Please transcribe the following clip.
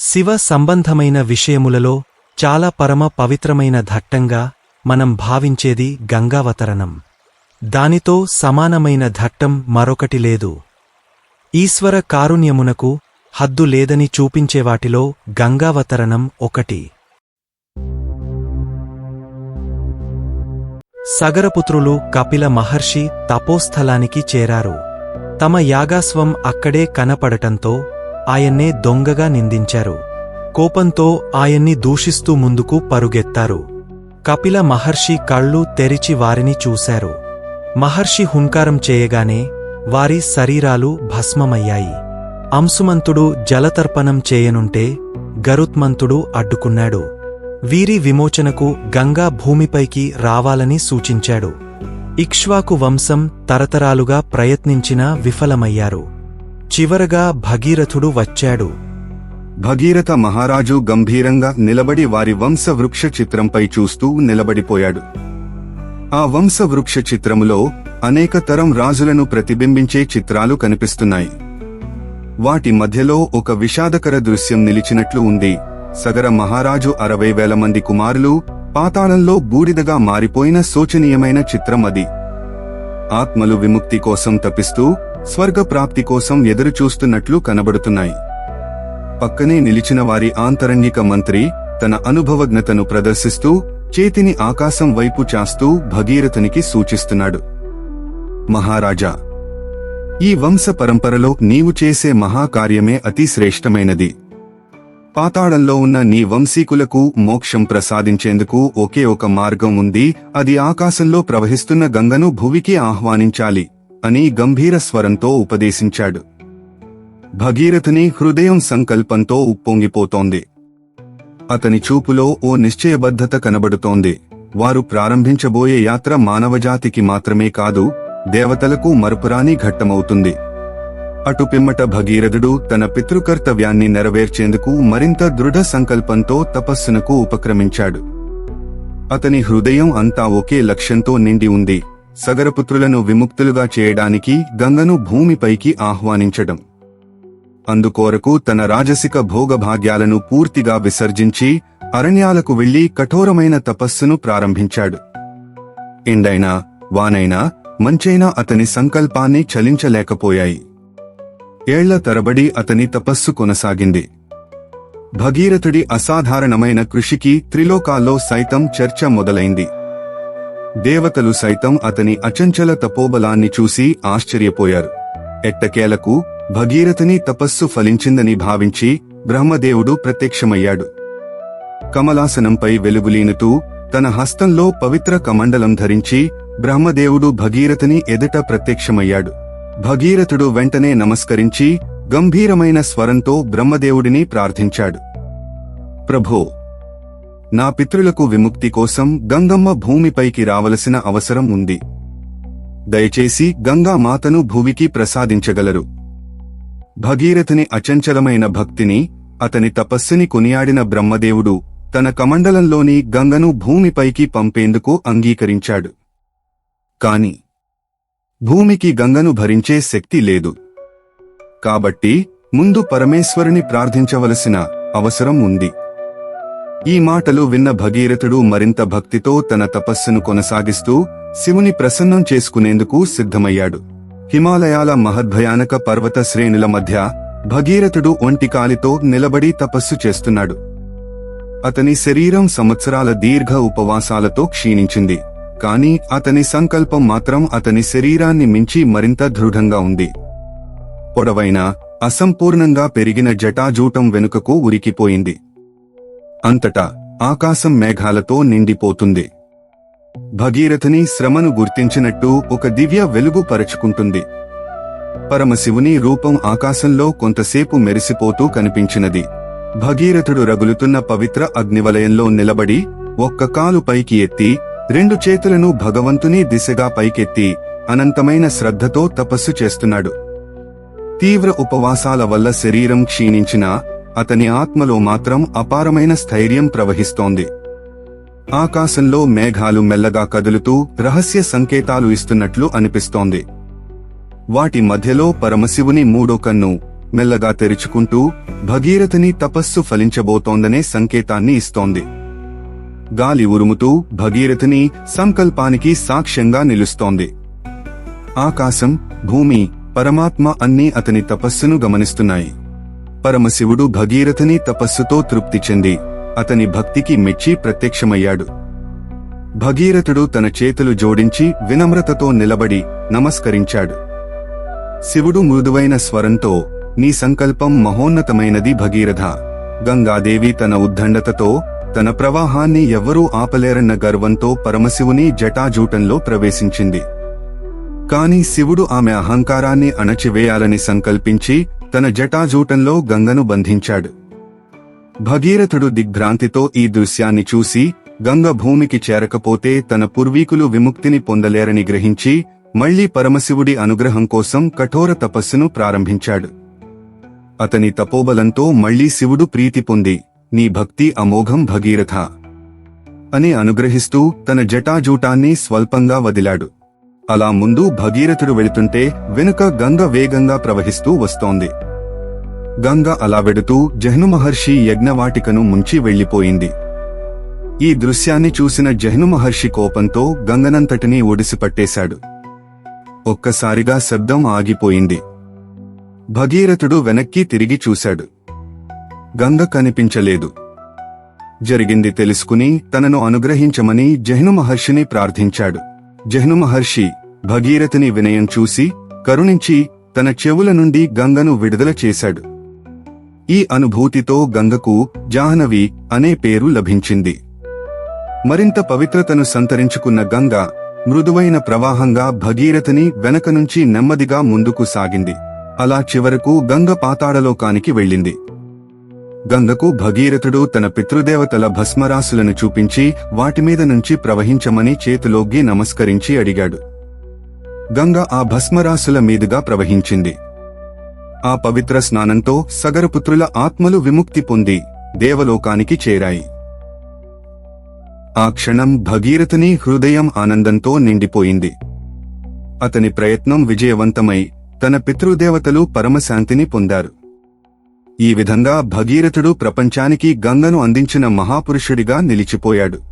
శివ సంబంధమైన విషయములలో చాలా పరమ పవిత్రమైన ఘట్టంగా మనం భావించేది గంగావతరణం. దానితో సమానమైన ఘట్టం మరొకటి లేదు. ఈశ్వర కారుణ్యమునకు హద్దు లేదని చూపించే వాటిలో గంగావతరణం ఒకటి. సగరపుత్రులు కపిల మహర్షి తపోస్థలానికి చేరారు. తమ యాగాస్వం అక్కడే కనపడటంతో ఆయన్నే దొంగగా నిందించారు. కోపంతో ఆయన్ని దూషిస్తూ ముందుకు పరుగెత్తారు. కపిల మహర్షి కళ్ళు తెరిచి వారిని చూశారు. మహర్షి హుంకారం చేయగానే వారి శరీరాలు భస్మమయ్యాయి. అంశుమంతుడు జలతర్పణం చేయనుంటే గరుత్మంతుడు అడ్డుకున్నాడు. వీరి విమోచనకు గంగా భూమిపైకి రావాలని సూచించాడు. ఇక్ష్వాకు వంశం తరతరాలుగా ప్రయత్నించినా విఫలమయ్యారు. చివరగా భగీరథుడు వచ్చాడు. భగీరథ మహారాజు గంభీరంగా నిలబడి వారి వంశవృక్ష చిత్రంపై చూస్తూ నిలబడిపోయాడు. ఆ వంశవృక్ష చిత్రములో అనేక తరం రాజులను ప్రతిబింబించే చిత్రాలు కనిపిస్తున్నాయి. వాటి మధ్యలో ఒక విషాదకర దృశ్యం నిలిచినట్లు ఉంది. సగర మహారాజు అరవై వేల మంది కుమారులు పాతాళంలో బూడిదగా మారిపోయిన శోచనీయమైన చిత్రం అది. ఆత్మలు విముక్తి కోసం తపిస్తూ స్వర్గ ప్రాప్తి కోసం ఎదురుచూస్తున్నట్లు కనబడుతున్నాయి. పక్కనే నిలిచిన వారి ఆంతరంగిక మంత్రి తన అనుభవజ్ఞతను ప్రదర్శిస్తూ చేతిని ఆకాశం వైపు చాస్తూ భగీరథునికి సూచిస్తున్నాడు. మహారాజా ఈ వంశ పరంపరలో నీవు చేసే మహాకార్యమే అతి శ్రేష్టమైనది. పాతాళంలో ఉన్న నీ వంశీకులకు మోక్షం ప్రసాదించేందుకు ఒకే ఒక మార్గం ఉంది అది ఆకాశంలో ప్రవహిస్తున్న గంగను భువికి ఆహ్వానించాలి. అని గంభీర స్వరంతో ఉపదేశించాడు. భగీరథుని హృదయం సంకల్పంతో ఉప్పొంగిపోతోంది. అతని చూపులో ఓ నిశ్చయబద్ధత కనబడుతోంది. వారు ప్రారంభించబోయే యాత్ర మానవజాతికి మాత్రమే కాదు దేవతలకు మరుపురాని ఘట్టమవుతుంది. అటు పిమ్మట భగీరథుడు తన పితృకర్తవ్యాన్ని నెరవేర్చేందుకు మరింత దృఢ సంకల్పంతో తపస్సునకు ఉపక్రమించాడు. అతని హృదయం అంతా ఒకే లక్ష్యంతో నిండి ఉంది. సగరపుత్రులను విముక్తులుగా చేయడానికి గంగను భూమిపైకి ఆహ్వానించడం. అందుకోరకు తన రాజసిక భోగభాగ్యాలను పూర్తిగా విసర్జించి అరణ్యాలకు వెళ్ళి కఠోరమైన తపస్సును ప్రారంభించాడు. ఎండైనా వానైనా మంచైనా అతని సంకల్పాన్ని చలించలేకపోయాయి. ఏళ్ళ తరబడి అతని తపస్సు కొనసాగింది. భగీరథుడి అసాధారణమైన కృషికి త్రిలోకాల్లో సైతం చర్చ మొదలైంది. దేవతలు సైతం అతని అచంచల తపోబలాన్ని చూసి ఆశ్చర్యపోయారు. ఎట్టకేలకు భగీరథని తపస్సు ఫలించిందని భావించి బ్రహ్మదేవుడు ప్రత్యక్షమయ్యాడు. కమలాసనంపై వెలుగులీనుతూ తన హస్తంలో పవిత్ర కమండలం ధరించి బ్రహ్మదేవుడు భగీరథని ఎదుట ప్రత్యక్షమయ్యాడు. భగీరథుడు వెంటనే నమస్కరించి గంభీరమైన స్వరంతో బ్రహ్మదేవుడిని ప్రార్థించాడు. ప్రభో నా పితృలకు విముక్తి కోసం గంగమ్మ భూమిపైకి రావలసిన అవసరం ఉంది. దయచేసి గంగా మాతను భూమికి ప్రసాదించగలరు. భగీరథుని అచంచలమైన భక్తిని అతని తపస్సుని కొనియాడిన బ్రహ్మదేవుడు తన కమండలంలోని గంగను భూమిపైకి పంపేందుకు అంగీకరించాడు. కాని భూమికి గంగను భరించే శక్తి లేదు. కాబట్టి ముందు పరమేశ్వరుని ప్రార్థించవలసిన అవసరం ఉంది. ఈ మాటలు విన్న భగీరథుడు మరింత భక్తితో తన తపస్సును కొనసాగిస్తూ శివుని ప్రసన్నం చేసుకునేందుకు సిద్ధమయ్యాడు. హిమాలయాల మహద్భయానక పర్వత శ్రేణుల మధ్య భగీరథుడు ఒంటికాలితో నిలబడి తపస్సు చేస్తున్నాడు. అతని శరీరం సంవత్సరాల దీర్ఘ ఉపవాసాలతో క్షీణించింది. కాని అతని సంకల్పం మాత్రం అతని శరీరాన్ని మించి మరింత దృఢంగా ఉంది. పొడవైన అసంపూర్ణంగా పెరిగిన జటాజూటం వెనుకకు ఉరికిపోయింది. అంతటా ఆకాశం మేఘాలతో నిండిపోతుంది. భగీరథుని శ్రమను గుర్తించినట్టు ఒక దివ్య వెలుగు పరచుకుంటుంది. పరమశివుని రూపం ఆకాశంలో కొంతసేపు మెరిసిపోతూ కనిపించినది. భగీరథుడు రగులుతున్న పవిత్ర అగ్నివలయంలో నిలబడి ఒక్క కాలు పైకి ఎత్తి రెండు చేతులను భగవంతుని దిశగా పైకెత్తి అనంతమైన శ్రద్ధతో తపస్సు చేస్తున్నాడు. తీవ్ర ఉపవాసాల వల్ల శరీరం క్షీణించినా అతని ఆత్మలో మాత్రం అపారమైన స్థైర్యం ప్రవహిస్తోంది. ఆకాశంలో మేఘాలు మెల్లగా కదులుతూ రహస్య సంకేతాలు ఇస్తున్నట్లు అనిపిస్తోంది. వాటి మధ్యలో పరమశివుని మూడో కన్ను మెల్లగా తెరుచుకుంటూ భగీరథని తపస్సు ఫలించబోతోందనే సంకేతాన్ని ఇస్తోంది. గాలి ఉరుముతూ భగీరథని సంకల్పానికి సాక్ష్యంగా నిలుస్తోంది. ఆకాశం భూమి పరమాత్మ అన్నీ అతని తపస్సును గమనిస్తున్నాయి. పరమశివుడు భగీరథని తపస్సుతో తృప్తి చెంది అతని భక్తికి మెచ్చి ప్రత్యక్షమయ్యాడు. భగీరథుడు తన చేతులు జోడించి వినమ్రతతో నిలబడి నమస్కరించాడు. శివుడు మృదువైన స్వరంతో నీ సంకల్పం మహోన్నతమైనది భగీరథ. గంగాదేవి తన ఉద్దండతతో తన ప్రవాహాన్ని ఎవ్వరూ ఆపలేరన్న గర్వంతో పరమశివుని జటాజూటంలో ప్రవేశించింది. కాని శివుడు ఆమె అహంకారాన్ని అణచివేయాలని సంకల్పించి తన జటాజూటంలో గంగను బంధించాడు. భగీరథుడు దిగ్భ్రాంతితో ఈ దృశ్యాన్ని చూసి గంగ భూమికి చేరకపోతే తన పూర్వీకులు విముక్తిని పొందలేరని గ్రహించి మళ్ళీ పరమశివుడి అనుగ్రహం కోసం కఠోర తపస్సును ప్రారంభించాడు. అతని తపోబలంతో మళ్ళీ శివుడు ప్రీతి పొంది నీ భక్తి అమోఘం భగీరథ అని అనుగ్రహిస్తూ తన జటాజూటాన్ని స్వల్పంగా వదిలాడు. అలా ముందు భగీరథుడు వెళుతుంటే వెనుక గంగ వేగంగా ప్రవహిస్తూ వస్తోంది. గంగ అలా వెడుతూ జహ్ను మహర్షి యజ్ఞవాటికను ముంచి వెళ్ళిపోయింది ఈ దృశ్యాన్ని చూసిన జహ్ను మహర్షి కోపంతో గంగనంతటినీ ఒడిసిపట్టేశాడు. ఒక్కసారిగా శబ్దం ఆగిపోయింది. భగీరథుడు వెనక్కి తిరిగి చూశాడు. గంగ కనిపించలేదు. జరిగింది తెలుసుకుని తనను అనుగ్రహించమని జహ్ను మహర్షిని ప్రార్థించాడు. జహ్ను మహర్షి భగీరథుని వినయం చూసి కరుణించి తన చెవుల నుండి గంగను విడుదల చేశాడు. ఈ అనుభూతితో గంగకు జాహ్నవి అనే పేరు లభించింది. మరింత పవిత్రతను సంతరించుకున్న గంగ మృదువైన ప్రవాహంగా భగీరథని వెనక నుంచి నెమ్మదిగా ముందుకు సాగింది. అలా చివరకు గంగ పాతాళలోకానికి వెళ్ళింది. గంగకు భగీరథుడు తన పితృదేవతల భస్మరాసులను చూపించి వాటిమీద నుంచి ప్రవహించమని చేతిలోగ్గి నమస్కరించి అడిగాడు. గంగ ఆ భస్మరాసుల మీదుగా ప్రవహించింది. ఆ పవిత్ర స్నానంతో సగరపుత్రుల ఆత్మలు విముక్తి పొంది దేవలోకానికి చేరాయి. ఆ క్షణం భగీరథని హృదయం ఆనందంతో నిండిపోయింది. అతని ప్రయత్నం విజయవంతమై తన పితృదేవతలు పరమశాంతిని పొందారు. ఈ విధంగా భగీరథుడు ప్రపంచానికి గంగను అందించిన మహాపురుషుడిగా నిలిచిపోయాడు.